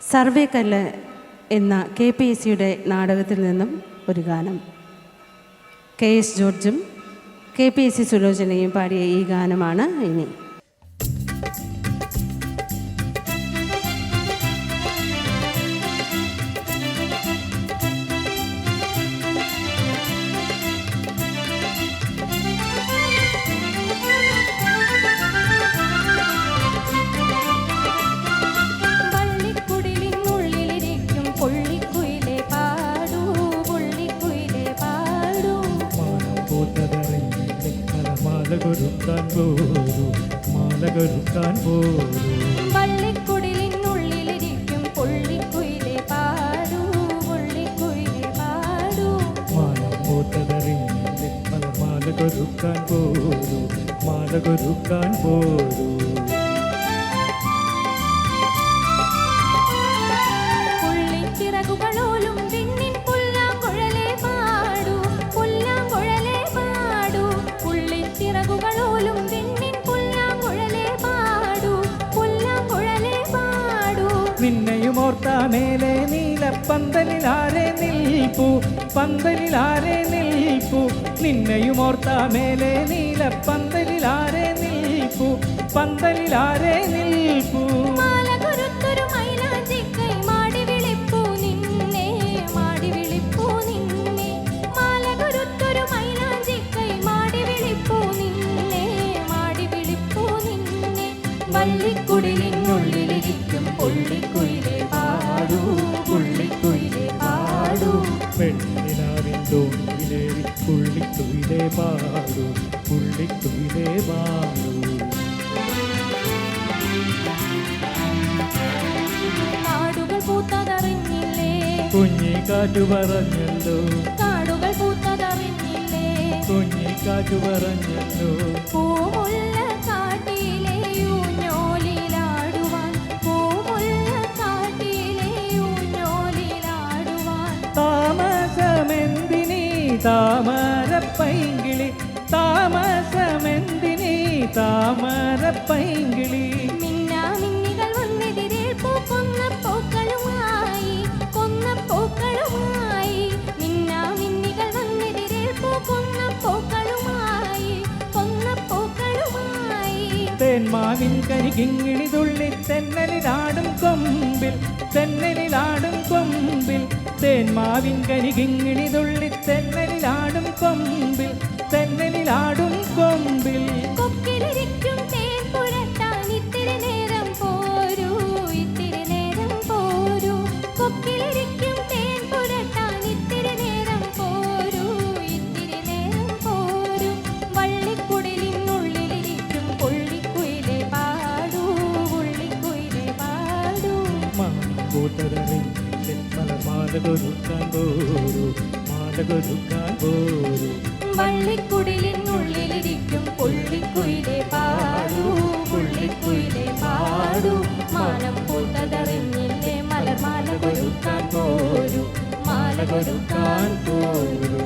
സർവേക്കല്ല് എന്ന K P S സിയുടെ നാടകത്തിൽ നിന്നും ഒരു ഗാനം. കെ എസ് ജോർജും കെ പി എസ് സി സുലോചനയും പാടിയ ഈ ഗാനമാണ് ഇനി. മാനം പോത്തതറിഞ്ഞില്ലേ മാലകൊരുക്കാൻ പോരൂ മാലകൊരുക്കാൻ പോരൂ. വള്ളിക്കുടിലിനുള്ളിലിരിക്കും പുള്ളിക്കുയിലെ പാടൂ പുള്ളിക്കുയിലെ പാടൂ. മാനം പോത്തതറിഞ്ഞില്ലേ മാലകൊരുക്കാൻ പോരൂ മാലകൊരുക്കാൻ പോരൂ. ഓർത്താ മേലെ നീലപ്പന്തലിലാരെ നിൽപ്പു പന്തലിലാരെ നിൽപ്പു. നിന്നെയും ഓർത്ത മേലെ നീലപ്പന്തലിലാരെ നിൽപ്പു പന്തലിലാരെ നിൽപ്പു. തോണിയിലേറി പുള്ളിക്കുയിലേ പാടൂ പുള്ളിക്കുയിലേ പാടൂ. കാടുകൾ പൂത്തതറിഞ്ഞില്ലേ? കുഞ്ഞിക്കാറ്റു പറഞ്ഞല്ലോ. കാടുകൾ പൂത്തതറിഞ്ഞില്ലേ? കുഞ്ഞിക്കാറ്റു പറഞ്ഞല്ലോ. പൂമുല്ല താമരപ്പൈങ്കിളി താമസമെന്തിനെ താമരപ്പൈങ്കിളി? മിന്നാമിന്നികൾ പൂക്കുന്ന പൂക്കളുമായി കൊന്ന പൂക്കളുമായി. മിന്നാമിന്നികൾ പൂക്കുന്ന പൂക്കളുമായി കൊന്ന പൂക്കളുമായി. തേന്മാവിൻ കരികിങ്ങിണി തുള്ളി തെന്നലിനാടും കൊമ്പിൽ കൊമ്പിൽ തേന്മാവിൻ കരികിങ്ങിണി തുള്ളി തെന്നലിലാടും കൊമ്പിൽ തെന്നലിലാടും കൊമ്പിൽ. കൊക്കിലിരിക്കും മാലകൊരുക്കാൻ പോരൂ മാലകൊരുക്കാൻ പോരൂ. വള്ളിക്കുടിലിനുള്ളിലിരിക്കും പുള്ളിക്കുയിലെ പാടൂ പുള്ളിക്കുയിലെ പാടൂ. മാനം പൂത്തതറിഞ്ഞില്ലേ മലർമാല കൊരുക്കാൻ പോരു മാല കൊരുക്കാൻ പോരൂ.